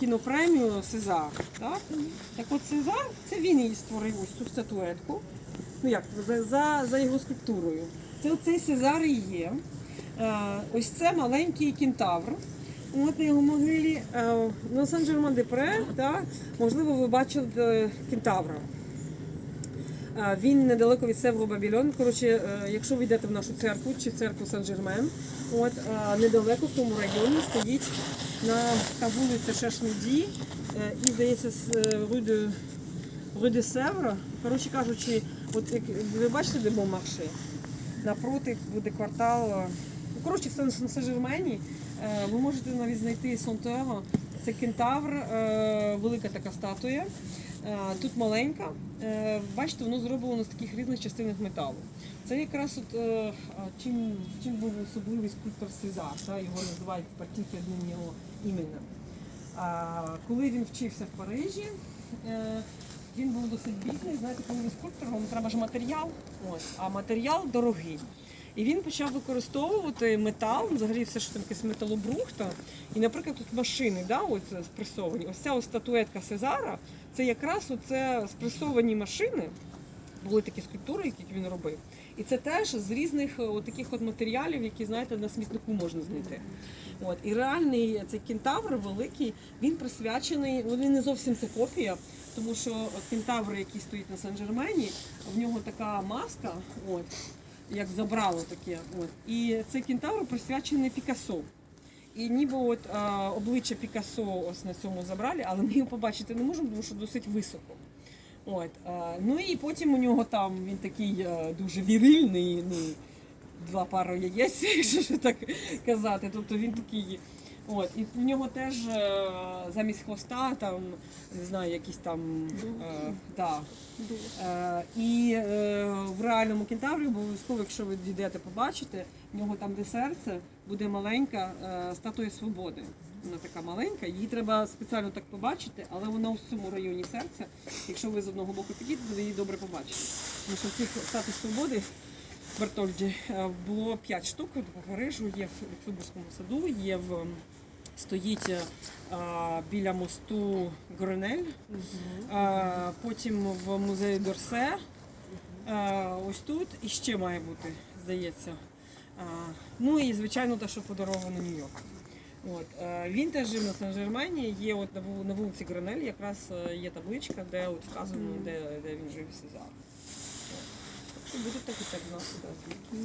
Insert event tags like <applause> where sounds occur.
кінопремію Сезар. Так? так от Сезар, це він її створив ось цю статуетку. Ну як, за, за, його скульптурою. Це оцей Сезар і є. Е, ось це маленький кентавр. От на його могилі е, на сан жерман де пре можливо, ви бачили е, кентавра. Він недалеко від Севру Бабільон. Коротше, е, якщо ви йдете в нашу церкву чи в церкву Сан-Жермен, от е, недалеко в тому районі стоїть на та вулиця Шашміді е, і здається з de Севра. Коротше кажучи, от як ви бачите, де Бомарше? Напроти буде квартал. Ну, коротше, в Сан- Сан-Жермені ви можете навіть знайти Сонтеро. Це кентавр, велика така статуя. Е, Тут маленька. Е, Бачите, воно зроблено з таких різних частинок металу. Це якраз от, е, чим, чим був особливий скульптор Сезар, та, його називають тільки одним його іменем. Коли він вчився в Парижі, він був досить бідний. Знаєте, коли він скульптор, йому треба ж матеріал, ось, а матеріал дорогий. І він почав використовувати метал, взагалі все, що там якесь металобрухта. І, наприклад, тут машини, да, оце спресовані. Ось ця ось статуетка Сезара, це якраз оце спресовані машини. Були такі скульптури, які він робив. І це теж з різних е, от таких от матеріалів, які, знаєте, на смітнику можна знайти. От. І реальний цей кентавр великий, він присвячений, ну не зовсім це копія, тому що кентавр, який стоїть на Сан-Жермені, в нього така маска, от, як забрало таке. От. І цей кентавр присвячений Пікассо. І ніби от а, обличчя Пікассо ось на цьому забрали, але ми його побачити не можемо, тому що досить високо. От, а, ну і потім у нього там він такий а, дуже вірильний, ну, два пари яєць, <laughs> якщо так казати. Тобто він такий. От, і в нього теж е, замість хвоста там, не знаю, якісь там. Е, да. Е, і е, в реальному кентаврі обов'язково, якщо ви дійдете побачите, в нього там, де серце, буде маленька е, статуя свободи. Вона така маленька, її треба спеціально так побачити, але вона у цьому районі серця. Якщо ви з одного боку підійдете, то ви її добре побачите. Тому що цих статуй свободи в Бертольді е, було 5 штук по Парижу, є в Люксембурзькому саду, є в стоїть е, біля мосту Гронель, е, потім в музеї Дорсе. Е, ось тут і ще має бути, здається. Е, ну і звичайно те, що подаровано Нью-Йорк. От, він теж жив на Сан-Жермені, є от на вулиці Гронель, якраз є табличка, де от вказано, де, де він жив Сезар. От. Так що буде так і так знати. да.